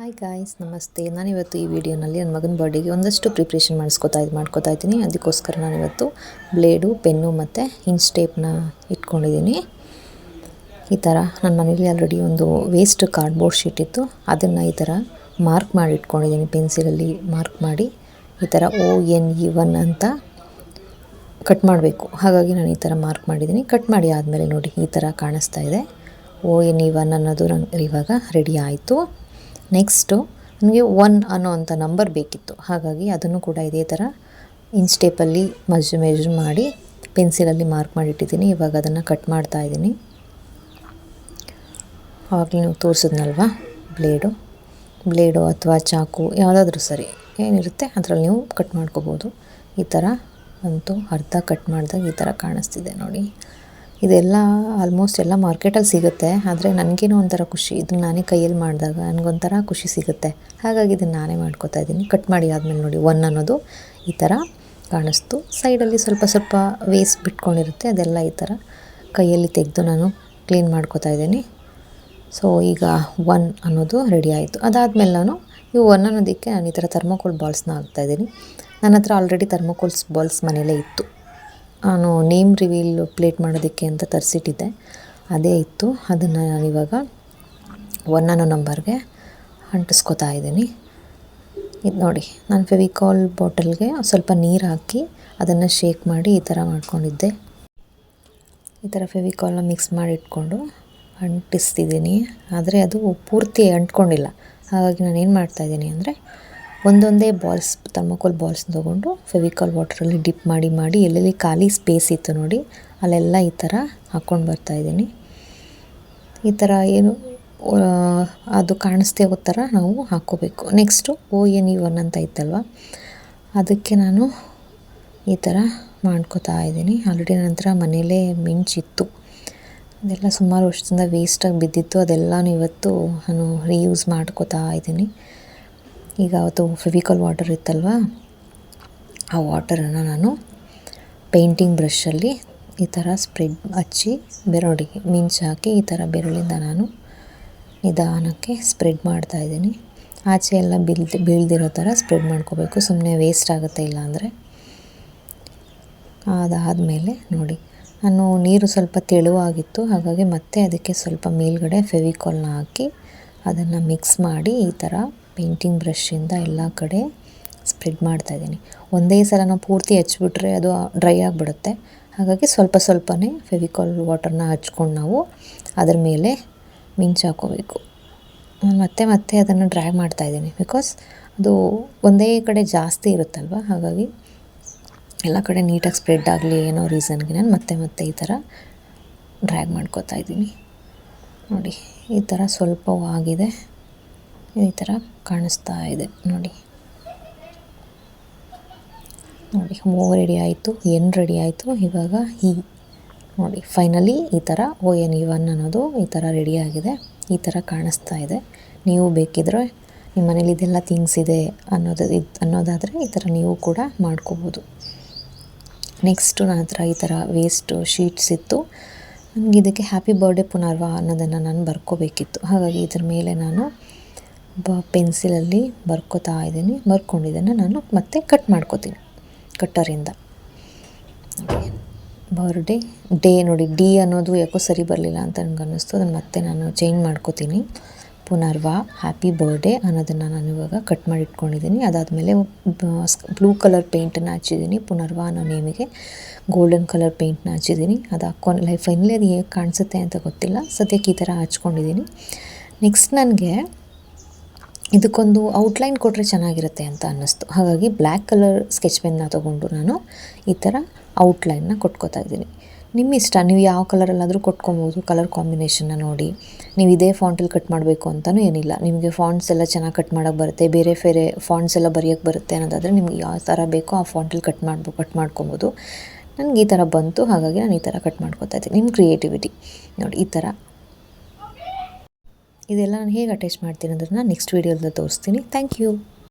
Hi guys ನಮಸ್ತೆ. ನಾನಿವತ್ತು ಈ ವಿಡಿಯೋನಲ್ಲಿ ನನ್ನ ಮಗನ ಬರ್ಡೇಗೆ ಒಂದಷ್ಟು ಪ್ರಿಪ್ರೇಷನ್ ಮಾಡಿಸ್ಕೊತಾ ಇದು, ಮಾಡ್ಕೊತಾ ಇದ್ದೀನಿ. ಅದಕ್ಕೋಸ್ಕರ ನಾನಿವತ್ತು ಬ್ಲೇಡು ಪೆನ್ನು ಮತ್ತು ಹಿಂಚ್ ಟೇಪ್ನ ಇಟ್ಕೊಂಡಿದ್ದೀನಿ. ಈ ಥರ ನನ್ನ ಮನೇಲಿ ಆಲ್ರೆಡಿ ಒಂದು ವೇಸ್ಟ್ ಕಾರ್ಡ್ಬೋರ್ಡ್ ಶೀಟ್ ಇತ್ತು. ಅದನ್ನು ಈ ಥರ ಮಾರ್ಕ್ ಮಾಡಿ ಇಟ್ಕೊಂಡಿದ್ದೀನಿ ಪೆನ್ಸಿಲಲ್ಲಿ ಮಾರ್ಕ್ ಮಾಡಿ. ಈ ಥರ ಓ ಎನ್ ಇ ಒನ್ ಅಂತ ಕಟ್ ಮಾಡಬೇಕು. ಹಾಗಾಗಿ ನಾನು ಈ ಥರ ಮಾರ್ಕ್ ಮಾಡಿದ್ದೀನಿ. ಕಟ್ ಮಾಡಿ ಆದಮೇಲೆ ನೋಡಿ ಈ ಥರ ಕಾಣಿಸ್ತಾ ಇದೆ. ಓ ಎನ್ ಇ ಒನ್ ಅನ್ನೋದು ನಂಗೆ ಇವಾಗ ರೆಡಿ ಆಯಿತು. ನೆಕ್ಸ್ಟು ನನಗೆ ಒನ್ ಅನ್ನೋ ಅಂಥ ನಂಬರ್ ಬೇಕಿತ್ತು. ಹಾಗಾಗಿ ಅದನ್ನು ಕೂಡ ಇದೇ ಥರ ಇನ್ಸ್ಟೇಪಲ್ಲಿ ಮಜ್ ಮೆಜರ್ ಮಾಡಿ ಪೆನ್ಸಿಲಲ್ಲಿ ಮಾರ್ಕ್ ಮಾಡಿಟ್ಟಿದ್ದೀನಿ. ಇವಾಗ ಅದನ್ನು ಕಟ್ ಮಾಡ್ತಾ ಇದ್ದೀನಿ. ಆವಾಗಲೇ ನೀವು ತೋರಿಸಿದ್ನಲ್ವ? ಬ್ಲೇಡು ಬ್ಲೇಡು ಅಥವಾ ಚಾಕು ಯಾವುದಾದ್ರೂ ಸರಿ ಏನಿರುತ್ತೆ ಅದರಲ್ಲಿ ನೀವು ಕಟ್ ಮಾಡ್ಕೋಬೋದು. ಈ ಥರ ಅಂತೂ ಅರ್ಧ ಕಟ್ ಮಾಡಿದಾಗ ಈ ಥರ ಕಾಣಿಸ್ತಿದೆ ನೋಡಿ. ಇದೆಲ್ಲ ಆಲ್ಮೋಸ್ಟ್ ಎಲ್ಲ ಮಾರ್ಕೆಟಲ್ಲಿ ಸಿಗುತ್ತೆ. ಆದರೆ ನನಗೇನೋ ಒಂಥರ ಖುಷಿ. ಇದನ್ನ ನಾನೇ ಕೈಯಲ್ಲಿ ಮಾಡಿದಾಗ ನನಗೊಂಥರ ಖುಷಿ ಸಿಗುತ್ತೆ. ಹಾಗಾಗಿ ಇದನ್ನು ನಾನೇ ಮಾಡ್ಕೋತಾ ಇದ್ದೀನಿ. ಕಟ್ ಮಾಡಿ ಆದಮೇಲೆ ನೋಡಿ ಒನ್ ಅನ್ನೋದು ಈ ಥರ ಕಾಣಿಸ್ತು. ಸೈಡಲ್ಲಿ ಸ್ವಲ್ಪ ಸ್ವಲ್ಪ ವೇಸ್ಟ್ ಬಿಟ್ಕೊಂಡಿರುತ್ತೆ. ಅದೆಲ್ಲ ಈ ಥರ ಕೈಯಲ್ಲಿ ತೆಗೆದು ನಾನು ಕ್ಲೀನ್ ಮಾಡ್ಕೋತಾ ಇದ್ದೀನಿ. ಸೊ ಈಗ ಒನ್ ಅನ್ನೋದು ರೆಡಿ ಆಯಿತು. ಅದಾದಮೇಲೆ ನಾನು ಇವು ಒನ್ ಅನ್ನೋದಕ್ಕೆ ನಾನು ಈ ಥರ ಥರ್ಮೋಕೋಲ್ ಬಾಲ್ಸ್ನ ಹಾಕ್ತಾಯಿದ್ದೀನಿ ನನ್ನ ಹತ್ರ ಆಲ್ರೆಡಿ ಥರ್ಮೋಕೋಲ್ಸ್ ಬಾಲ್ಸ್ ಮನೇಲೇ ಇತ್ತು. ನಾನು ನೇಮ್ ರಿವೀಲ್ ಪ್ಲೇಟ್ ಮಾಡೋದಕ್ಕೆ ಅಂತ ತರಿಸಿಟ್ಟಿದ್ದೆ. ಅದೇ ಇತ್ತು. ಅದನ್ನು ನಾನಿವಾಗ ಒನ್ ಅನ್ನೋ ನಂಬರ್ಗೆ ಅಂಟಿಸ್ಕೊತಾ ಇದ್ದೀನಿ. ಇದು ನೋಡಿ, ನಾನು ಫೆವಿಕಾಲ್ ಬಾಟಲ್ಗೆ ಸ್ವಲ್ಪ ನೀರು ಹಾಕಿ ಅದನ್ನು ಶೇಕ್ ಮಾಡಿ ಈ ಥರ ಮಾಡ್ಕೊಂಡಿದ್ದೆ. ಈ ಥರ ಫೆವಿಕಾಲ್ನ ಮಿಕ್ಸ್ ಮಾಡಿ ಇಟ್ಕೊಂಡು ಅಂಟಿಸ್ತಿದ್ದೀನಿ. ಆದರೆ ಅದು ಪೂರ್ತಿ ಅಂಟ್ಕೊಂಡಿಲ್ಲ. ಹಾಗಾಗಿ ನಾನು ಏನು ಮಾಡ್ತಾಯಿದ್ದೀನಿ ಅಂದರೆ ಒಂದೊಂದೇ ಬಾಲ್ಸ್ ಥರ್ಮೋಕೋಲ್ ಬಾಲ್ಸ್ ತೊಗೊಂಡು ಫೆವಿಕಾಲ್ ವಾಟ್ರಲ್ಲಿ ಡಿಪ್ ಮಾಡಿ ಮಾಡಿ, ಎಲ್ಲೆಲ್ಲಿ ಖಾಲಿ ಸ್ಪೇಸ್ ಇತ್ತು ನೋಡಿ, ಅಲ್ಲೆಲ್ಲ ಈ ಥರ ಹಾಕ್ಕೊಂಡು ಬರ್ತಾಯಿದ್ದೀನಿ ಈ ಥರ ಏನು ಅದು ಕಾಣಿಸ್ದೇ ಹೋದ ಥರ ನಾವು ಹಾಕ್ಕೋಬೇಕು. Next O N E one ಅಂತ ಇತ್ತಲ್ವ ಅದಕ್ಕೆ ನಾನು ಈ ಥರ ಮಾಡ್ಕೋತಾ ಇದ್ದೀನಿ. ಆಲ್ರೆಡಿ ನಂತರ ಮನೇಲೇ ಮಿಂಚಿತ್ತು ಅದೆಲ್ಲ ಸುಮಾರು ವರ್ಷದಿಂದ ವೇಸ್ಟಾಗಿ ಬಿದ್ದಿತ್ತು. ಅದೆಲ್ಲನೂ ಇವತ್ತು ನಾನು ರೀಯೂಸ್ ಮಾಡ್ಕೋತಾ ಇದ್ದೀನಿ. ಈಗ ಅವತ್ತು ಫೆವಿಕಾಲ್ ವಾಟರ್ ಇತ್ತಲ್ವ? ಆ ವಾಟರನ್ನು ನಾನು ಪೇಂಟಿಂಗ್ ಬ್ರಷಲ್ಲಿ ಈ ಥರ ಸ್ಪ್ರೆಡ್ ಹಚ್ಚಿ ಬೆರಳಿಗೆ ಮಿಂಚು ಹಾಕಿ ಈ ಥರ ಬೆರಳಿಂದ ನಾನು ನಿಧಾನಕ್ಕೆ ಸ್ಪ್ರೆಡ್ ಮಾಡ್ತಾ ಇದ್ದೀನಿ. ಆಚೆ ಎಲ್ಲ ಬೀಳ್ದು ಬೀಳ್ದಿರೋ ಥರ ಸ್ಪ್ರೆಡ್ ಮಾಡ್ಕೋಬೇಕು. ಸುಮ್ಮನೆ ವೇಸ್ಟ್ ಆಗುತ್ತೆ ಇಲ್ಲ ಅಂದರೆ. ಅದಾದಮೇಲೆ ನೋಡಿ, ನಾನು ನೀರು ಸ್ವಲ್ಪ ತೆಳುವಾಗಿತ್ತು. ಹಾಗಾಗಿ ಮತ್ತೆ ಅದಕ್ಕೆ ಸ್ವಲ್ಪ ಮೇಲ್ಗಡೆ ಫೆವಿಕಾಲ್ನ ಹಾಕಿ ಅದನ್ನು ಮಿಕ್ಸ್ ಮಾಡಿ ಈ ಥರ ಪೇಂಟಿಂಗ್ ಬ್ರಷಿಂದ ಎಲ್ಲ ಕಡೆ ಸ್ಪ್ರೆಡ್ ಮಾಡ್ತಾ ಇದ್ದೀನಿ. ಒಂದೇ ಸಲ ನಾವು ಪೂರ್ತಿ ಹಚ್ಬಿಟ್ರೆ ಅದು ಡ್ರೈ ಆಗಿಬಿಡುತ್ತೆ. ಹಾಗಾಗಿ ಸ್ವಲ್ಪ ಸ್ವಲ್ಪನೇ ಫೆವಿಕಾಲ್ ವಾಟರ್ನ ಹಚ್ಕೊಂಡು ನಾವು ಅದ್ರ ಮೇಲೆ ಮಿಂಚು ಹಾಕೋಬೇಕು. ಮತ್ತೆ ಮತ್ತೆ ಅದನ್ನು ಡ್ರೈ ಮಾಡ್ತಾಯಿದ್ದೀನಿ ಬಿಕಾಸ್ ಅದು ಒಂದೇ ಕಡೆ ಜಾಸ್ತಿ ಇರುತ್ತಲ್ವ? ಹಾಗಾಗಿ ಎಲ್ಲ ಕಡೆ ನೀಟಾಗಿ ಸ್ಪ್ರೆಡ್ ಆಗಲಿ ಏನೋ ರೀಸನ್ಗೆ ನಾನು ಮತ್ತೆ ಮತ್ತೆ ಈ ಥರ ಡ್ರ್ಯಾಗ್ ಮಾಡ್ಕೋತಾ ಇದ್ದೀನಿ. ನೋಡಿ, ಈ ಥರ ಸ್ವಲ್ಪವಾಗಿದೆ. ಈ ಥರ ಕಾಣಿಸ್ತಾ ಇದೆ. ನೋಡಿ. ನೋಡಿ ಓ ರೆಡಿ ಆಯಿತು, ಎನ್ ರೆಡಿ ಆಯಿತು. ಇವಾಗ ಈ, ನೋಡಿ ಫೈನಲಿ ಈ ಥರ ಓ ಎನ್ ಇ ಒನ್ ಅನ್ನೋದು ಈ ಥರ ರೆಡಿಯಾಗಿದೆ ಈ ಥರ ಕಾಣಿಸ್ತಾ ಇದೆ. ನೀವು ಬೇಕಿದ್ರೆ ನಿಮ್ಮ ಮನೇಲಿ ಇದೆಲ್ಲ ಥಿಂಗ್ಸ್ ಇದೆ ಅನ್ನೋದು ಇದು ಅನ್ನೋದಾದರೆ ಈ ಥರ ನೀವು ಕೂಡ ಮಾಡ್ಕೋಬೋದು. ನೆಕ್ಸ್ಟು ನನ್ನ ಹತ್ರ ಈ ಥರ ವೇಸ್ಟು ಶೀಟ್ಸ್ ಇತ್ತು. ನನಗೆ ಇದಕ್ಕೆ ಹ್ಯಾಪಿ ಬರ್ಡೇ ಪುನರ್ವ ಅನ್ನೋದನ್ನು ನಾನು ಬರ್ಕೋಬೇಕಿತ್ತು. ಹಾಗಾಗಿ ಇದ್ರ ಮೇಲೆ ನಾನು ಪೆನ್ಸಿಲಲ್ಲಿ ಬರ್ಕೋತಾ ಇದ್ದೀನಿ. ಬರ್ಕೊಂಡಿದ್ದನ್ನು ನಾನು ಮತ್ತೆ ಕಟ್ ಮಾಡ್ಕೋತೀನಿ ಕಟ್ಟರಿಂದ. ಬರ್ಡೇ, ಡೇ ನೋಡಿ, ಡಿ ಅನ್ನೋದು ಯಾಕೋ ಸರಿ ಬರಲಿಲ್ಲ ಅಂತ ನನಗೆ ಅನ್ನಿಸ್ತು. ಅದನ್ನು ಮತ್ತೆ ನಾನು ಚೇಂಜ್ ಮಾಡ್ಕೋತೀನಿ. ಪುನರ್ವಾ, ಹ್ಯಾಪಿ ಬರ್ಡೇ ಅನ್ನೋದನ್ನು ನಾನು ಇವಾಗ ಕಟ್ ಮಾಡಿ ಇಟ್ಕೊಂಡಿದ್ದೀನಿ. ಅದಾದಮೇಲೆ ಬ್ಲೂ ಕಲರ್ ಪೇಂಟನ್ನು ಹಚ್ಚಿದ್ದೀನಿ. ಪುನರ್ವಾ ಅನ್ನೋ ನೇಮಿಗೆ ಗೋಲ್ಡನ್ ಕಲರ್ ಪೇಂಟ್ನ ಹಚ್ಚಿದ್ದೀನಿ. ಅದು ಹಾಕ್ಕೊಂಡು ಲೈಫ್ ಫೈನಲಿ ಅದು ಹೇಗೆ ಕಾಣಿಸುತ್ತೆ ಅಂತ ಗೊತ್ತಿಲ್ಲ. ಸದ್ಯಕ್ಕೆ ಈ ಥರ ಹಚ್ಕೊಂಡಿದ್ದೀನಿ. ನೆಕ್ಸ್ಟ್ ನನಗೆ ಇದಕ್ಕೊಂದು ಔಟ್ಲೈನ್ ಕೊಟ್ಟರೆ ಚೆನ್ನಾಗಿರುತ್ತೆ ಅಂತ ಅನ್ನಿಸ್ತು. ಹಾಗಾಗಿ ಬ್ಲ್ಯಾಕ್ ಕಲರ್ ಸ್ಕೆಚ್ ಪೆನ್ನ ತೊಗೊಂಡು ನಾನು ಈ ಥರ ಔಟ್ಲೈನ್ನ ಕೊಟ್ಕೋತಾ ಇದ್ದೀನಿ. ನಿಮ್ಮ ಇಷ್ಟ, ನೀವು ಯಾವ ಕಲರಲ್ಲಾದರೂ ಕೊಟ್ಕೊಬೋದು ಕಲರ್ ಕಾಂಬಿನೇಷನ್ನ ನೋಡಿ. ನೀವು ಇದೇ ಫಾಂಟಲ್ಲಿ ಕಟ್ ಮಾಡಬೇಕು ಅಂತಲೂ ಏನಿಲ್ಲ. ನಿಮಗೆ ಫಾಂಟ್ಸ್ ಎಲ್ಲ ಚೆನ್ನಾಗಿ ಕಟ್ ಮಾಡೋಕ್ಕೆ ಬರುತ್ತೆ, ಬೇರೆ ಬೇರೆ ಫಾಂಟ್ಸ್ ಎಲ್ಲ ಬರೆಯೋಕ್ಕೆ ಬರುತ್ತೆ ಅನ್ನೋದಾದರೆ ನಿಮ್ಗೆ ಯಾವ ಥರ ಬೇಕೋ ಆ ಫಾಂಟಲ್ಲಿ ಕಟ್ ಮಾಡ್ಬೋ ಕಟ್ ಮಾಡ್ಕೊಬೋದು. ನನಗೆ ಈ ಥರ ಬಂತು, ಹಾಗಾಗಿ ನಾನು ಈ ಥರ ಕಟ್ ಮಾಡ್ಕೊತಾ ಇದ್ದೀನಿ. ನಿಮ್ಮ ಕ್ರಿಯೇಟಿವಿಟಿ ನೋಡಿ, ಈ ಥರ ಇದೆಲ್ಲ ನಾನು ಹೇಗೆ ಅಟ್ಯಾಚ್ ಮಾಡ್ತೀನಿ ಅದನ್ನು ನೆಕ್ಸ್ಟ್ ವೀಡಿಯೋದಲ್ಲಿ ತೋರಿಸ್ತೀನಿ. Thank you